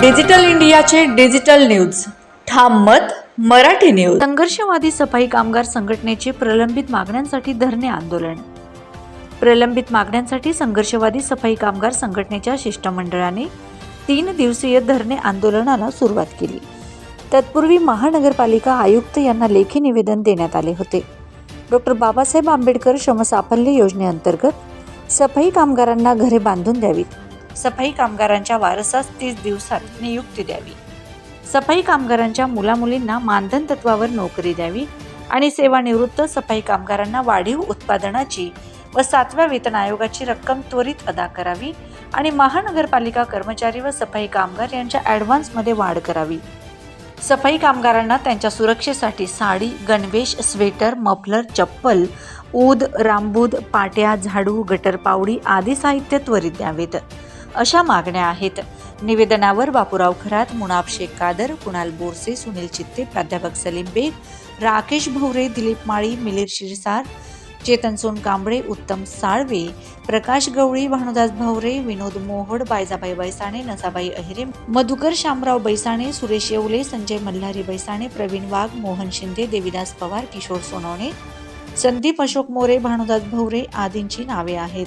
Digital इंडियाचे digital news. ठाम मत मराठी न्यूज. संघर्षवादी सफाई कामगार संघटनेचे प्रलंबित मागण्यांसाठी धरणे आंदोलन. प्रलंबित मागण्यांसाठी संघर्षवादी सफाई कामगार संघटनेच्या शिष्टमंडळाने तीन दिवसीय धरणे आंदोलनाला सुरुवात केली. तत्पूर्वी महानगरपालिका आयुक्त यांना लेखी निवेदन देण्यात आले होते. डॉक्टर बाबासाहेब आंबेडकर श्रमसाफल्य योजनेअंतर्गत सफाई कामगारांना घरे बांधून द्यावीत. सफाई कामगारांच्या वारसास तीस दिवसात नियुक्ती द्यावी. सफाई कामगारांच्या मुलामुलींना मानधन तत्वावर नोकरी द्यावी आणि सेवानिवृत्त सफाई कामगारांना वाढीव उत्पादनाची व सातव्या वेतन आयोगाची रक्कम त्वरित अदा करावी आणि महानगरपालिका कर्मचारी व सफाई कामगार यांच्या ॲडव्हान्समध्ये वाढ करावी. सफाई कामगारांना त्यांच्या सुरक्षेसाठी साडी गणवेश स्वेटर मफलर चप्पल ऊद रामबूद पाट्या झाडू गटरपावडी आदी साहित्य त्वरित द्यावेत. अशा मागण्या आहेत. निवेदनावर बापूराव खरात मुनाब शेख कादर कुणाल बोरसे सुनील चित्ते प्राध्यापक सलीम बेग राकेश भोवरे दिलीप माळी मिलिर शिरसार चेतन सोनकांबळे उत्तम साळवे प्रकाश गवळी भानुदास भवरे विनोद मोहड बायजाबाई बैसाणे नसाबाई अहिरे मधुकर शामराव बैसाणे सुरेश येवले संजय मल्हारी बैसाणे प्रवीण वाघ मोहन शिंदे देविदास पवार किशोर सोनवणे संदीप अशोक मोरे भानुदास भवरे आदींची नावे आहेत.